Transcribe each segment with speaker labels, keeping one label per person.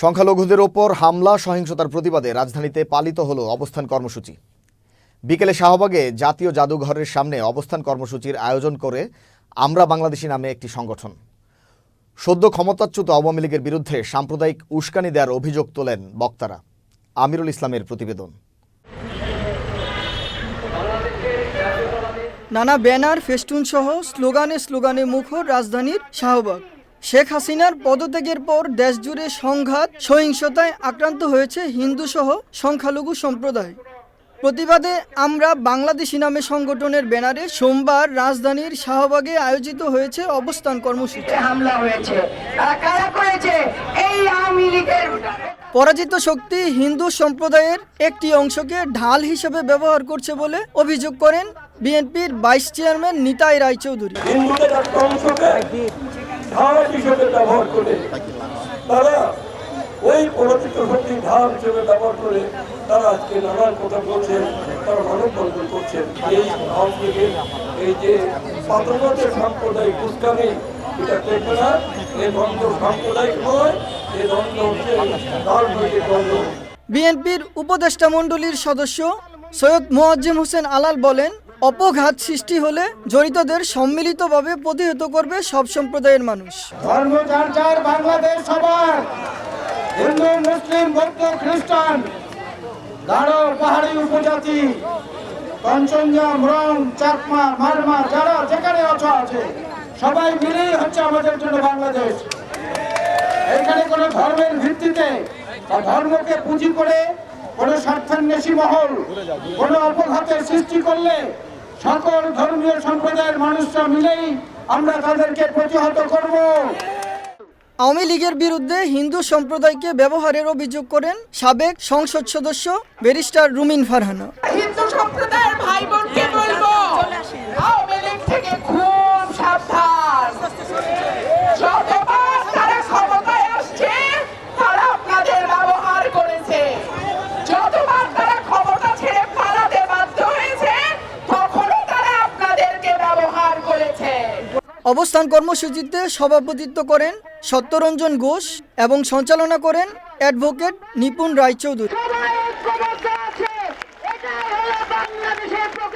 Speaker 1: সংখ্যালঘুদের ওপর হামলা, সহিংসতার প্রতিবাদে রাজধানীতে পালিত হলো অবস্থান কর্মসূচি। বিকেলে শাহবাগে জাতীয় জাদুঘরের সামনে অবস্থান কর্মসূচির আয়োজন করে আমরা বাংলাদেশি নামে একটি সংগঠন। সদ্য ক্ষমতাচ্যুত আওয়ামী লীগের বিরুদ্ধে সাম্প্রদায়িক উস্কানি দেওয়ার অভিযোগ তোলেন বক্তারা। আমিরুল ইসলামের প্রতিবেদন।
Speaker 2: নানা ব্যানার, ফেস্টুন সহ স্লোগানে স্লোগানে মুখর রাজধানীর শাহবাগ। শেখ হাসিনার পদত্যাগের পর দেশজুড়ে সংঘাত সহিংসতায় আক্রান্ত হয়েছে হিন্দু সহ সংখ্যালঘু সম্প্রদায়। প্রতিবাদে আমরা বাংলাদেশি নামে সংগঠনের ব্যানারে সোমবার রাজধানীর শাহবাগে আয়োজিত হয়েছে অবস্থান কর্মসূচি।
Speaker 3: হামলা হয়েছে। কারা করেছে? এই আওয়ামী লীগের
Speaker 2: পরাজিত শক্তি হিন্দু সম্প্রদায়ের একটি অংশকে ঢাল হিসেবে ব্যবহার করছে বলে অভিযোগ করেন বিএনপির ভাইস চেয়ারম্যান নিতাই রায়চৌধুরী।
Speaker 4: ঢাল হিসেবে ব্যবহার করে, তারা ওই পরিচিত শক্তি ঢাল হিসেবে ব্যবহার করে তারা আজকে নানান কথা বলছেন, তারা মানববন্ধন করছেন। এই আওয়ামী লীগের এই যে পাতনদের সাম্প্রদায়িক উস্কানি, এটা করবে না। এই দ্বন্দ্ব সাম্প্রদায়িক নয় এই দ্বন্দ্ব হচ্ছে রাজনৈতিক দ্বন্দ্ব।
Speaker 2: বিএনপির উপদেষ্টা মণ্ডলীর সদস্য সৈয়দ মোয়াজ্জেম হোসেন আলাল বলেন অপঘাত সৃষ্টি হলে জড়িতদের সম্মিলিতভাবে প্রতিহত করবে সব সম্প্রদায়ের মানুষ।
Speaker 5: ধর্ম যার যার বাংলাদেশ সবার, হিন্দু, মুসলিম, বৌদ্ধ, খ্রিস্টান, গারো, পাহাড়ি, উপজাতি, কঞ্চনজা, মরং, চাকমা, মারমা, যারা যেখানে আছো আছে, সবাই মিলেই হচ্ছে আমাদের জন্য বাংলাদেশ। এখানে কোনো ধর্মের ভিত্তিতে ধর্মকে পুঁজি করে কোনো স্বার্থান্বেষী মহল কোনো অপঘাতের সৃষ্টি করলে সকল ধর্মীয় সম্প্রদায়ের মানুষরা মিলেই আমরা তাদেরকে প্রতিহত করব।
Speaker 2: আওয়ামী লীগের বিরুদ্ধে হিন্দু সম্প্রদায়কে ব্যবহারের অভিযোগ করেন সাবেক সংসদ সদস্য ব্যারিস্টার রুমিন ফারহানা।
Speaker 3: হিন্দু সম্প্রদায়ের ভাই বোনকে
Speaker 2: অবস্থান কর্মসূচিতে সভাপতিত্ব করেন সত্যরঞ্জন ঘোষ এবং সঞ্চালনা করেন advocate Nipun Roychowdhury.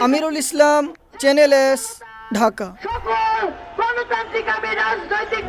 Speaker 2: Amirul Islam channel S Dhaka.
Speaker 3: রাজনৈতিক